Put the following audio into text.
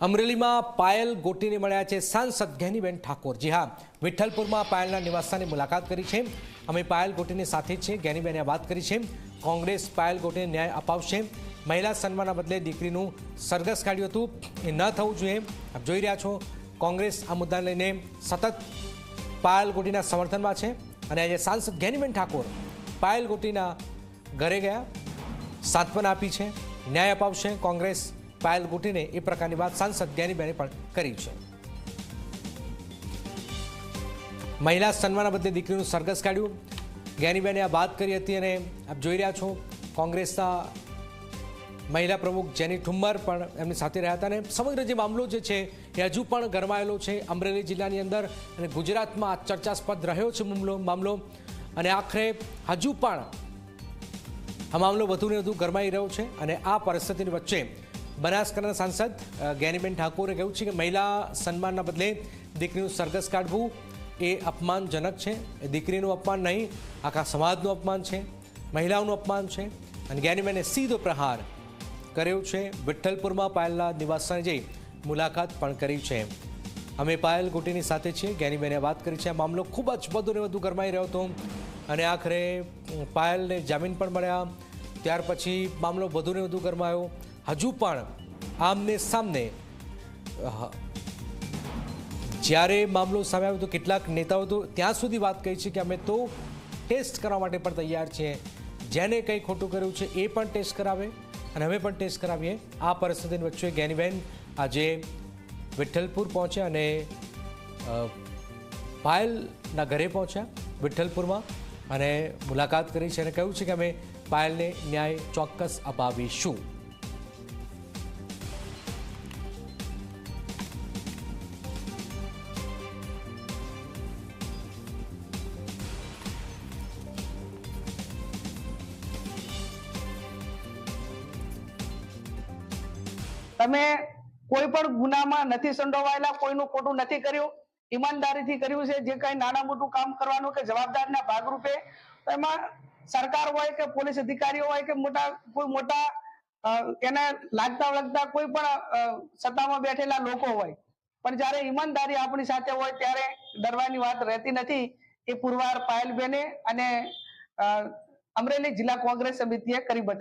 અમરેલીમાં પાયલ ગોટીને મળ્યા છે સાંસદ જ્ઞાનીબેન ઠાકોર. જી હા, વિઠ્ઠલપુરમાં પાયલના નિવાસસ્થાનની મુલાકાત કરી છે. અમે પાયલ ગોટીની સાથે છે જ્ઞાનીબેને વાત કરી છે. કોંગ્રેસ પાયલ ગોટીને ન્યાય અપાવશે. મહિલા સન્માનના બદલે દીકરીનું સરઘસ કાઢ્યું હતું. એ ન થવું જોઈએ. આપ જોઈ રહ્યા છો, કોંગ્રેસ આ મુદ્દાને લઈને સતત પાયલ ગોટીના સમર્થનમાં છે. અને આજે સાંસદ જ્ઞાનીબેન ઠાકોર પાયલ ગોટીના ઘરે ગયા. સાંત્વના આપી છે. ન્યાય અપાવશે કોંગ્રેસ. પાયલ ગુટીને એ પ્રકારની વાત સાંસદ જ્ઞાનીબેને પણ કરી છે. મહિલા સન્માનના બદલે દીકરીનું સરઘસ કાઢ્યું. જ્ઞાનીબેને આ વાત કરી હતી અને આપ જોઈ રહ્યા છો, કોંગ્રેસના મહિલા પ્રમુખ જેની ઠુમ્મર પણ એમની સાથે રહ્યા હતા અને સમગ્ર જે મામલો જે છે એ હજુ પણ ગરમાયેલો છે અમરેલી જિલ્લાની અંદર અને ગુજરાતમાં આ ચર્ચાસ્પદ રહ્યો છે મામલો મામલો. અને આખરે હજુ પણ આ મામલો વધુને વધુ ગરમાઈ રહ્યો છે અને આ પરિસ્થિતિની વચ્ચે બનાસકાંઠાના સાંસદ જ્ઞાનીબેન ઠાકોરે કહ્યું છે કે મહિલા સન્માનના બદલે દીકરીનું સરઘસ કાઢવું એ અપમાનજનક છે. એ દીકરીનું અપમાન નહીં, આખા સમાજનું અપમાન છે, મહિલાઓનું અપમાન છે. અને જ્ઞાનીબેને સીધો પ્રહાર કર્યો છે. વિઠ્ઠલપુરમાં પાયલના નિવાસસ્થાને જઈ મુલાકાત પણ કરી છે. અમે પાયલ ગોટીની સાથે છીએ. જ્ઞાનીબેને વાત કરી છે. આ મામલો ખૂબ જ વધુ ને વધુ ગરમાઈ રહ્યો હતો. અને આખરે પાયલને જામીન પણ મળ્યા. ત્યાર પછી મામલો વધુ ને વધુ ગરમાયો. હજુ પણ આમને સામને જ્યારે મામલો સામે આવ્યો તો કેટલાક નેતાઓ તો ત્યાં સુધી વાત કહી છે કે અમે તો ટેસ્ટ કરવા માટે પણ તૈયાર છીએ જેને કંઈ ખોટું કર્યું છે એ પણ ટેસ્ટ કરાવે અને અમે પણ ટેસ્ટ કરાવીએ. આ પરિસ્થિતિની વચ્ચે જ્ઞાનીબેન આજે વિઠ્ઠલપુર પહોંચ્યા અને પાયલના ઘરે પહોંચ્યા વિઠ્ઠલપુરમાં અને મુલાકાત કરી છે અને કહ્યું છે કે અમે પાયલને ન્યાય ચોક્કસ અપાવીશું. તમે કોઈ પણ ગુનામાં નથી સંડોવાયેલા, કોઈનું ખોટું નથી કર્યું. ઈમાનદારીથી કર્યું છે, જે કઈ નાના મોટું કામ કરવાનું કે જવાબદારના ભાગરૂપે એમાં સરકાર હોય કે પોલીસ અધિકારીઓ હોય કે મોટા, કોઈ મોટા એને લાગતા વળગતા કોઈ પણ સત્તામાં બેઠેલા લોકો હોય. પણ જ્યારે ઈમાનદારી આપણી સાથે હોય ત્યારે ડરવાની વાત રહેતી નથી. એ પુરવાર પાયલબેને અને અમરેલી જિલ્લા કોંગ્રેસ સમિતિએ કરી બતાવી.